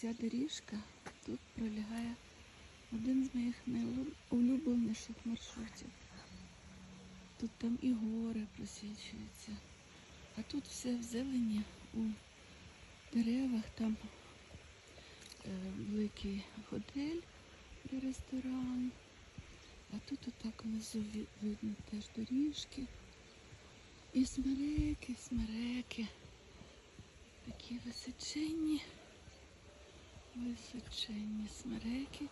ця доріжка тут пролягає один з моїх найулюбленіших маршрутів. Тут там і гори просвічуються. А тут все в зелені у деревах, там е, великий готель і ресторан. А тут отак внизу видно теж доріжки. І смереки, смереки. Такі височенні, височенні смереки.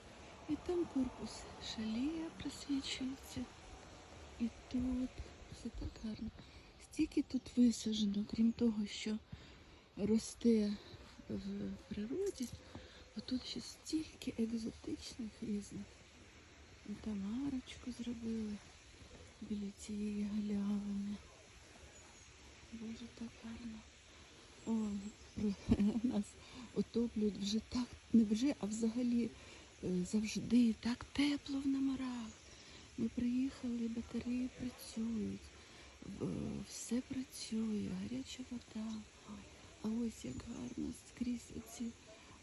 І там корпус шалія просвічується. І тут все так гарно. Стільки тут висаджено, крім того, що росте в природі, а тут ще стільки екзотичних різних. І там арочку зробили біля цієї галявини. Боже, так гарно. О, отоплюють вже так, не вже, а взагалі е, завжди так тепло в номерах. Ми приїхали, батареї працюють, все працює, гаряча вода. А ось як гарно скрізь оці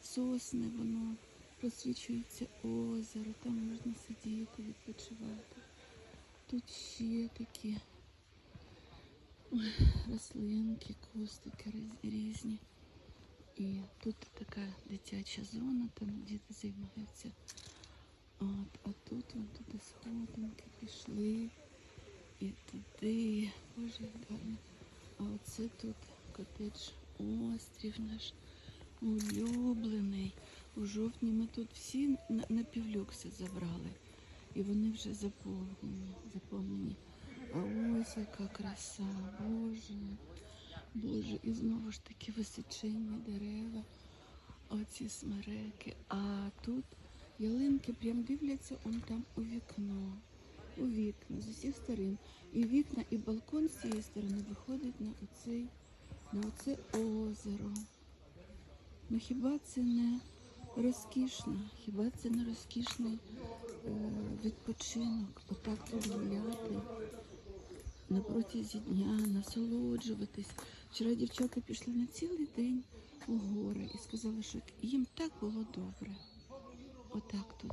сосни, воно просвічується озеро, там можна сидіти, відпочивати. Тут ще такі рослинки, кустики різні. І тут така дитяча зона, там діти займаються. От, а тут вон туди сходинки пішли. І туди. Боже, гарно. А оце тут котедж острів наш улюблений. У жовтні ми тут всі на, півлюкси забрали. І вони вже заповнені, заповнені. А ось яка краса, Боже, і знову ж таки височенні дерева, оці смереки. А тут ялинки прям дивляться он там у вікно. У вікна з усіх сторон. І вікна, і балкон з цієї сторони виходить на оцей, на оце озеро. Ну хіба це не розкішно? Хіба це не розкішний е, відпочинок? Отак тут гуляти на протязі дня, насолоджуватись. Вчора дівчата пішли на цілий день у гори і сказали, що їм так було добре. Отак тут.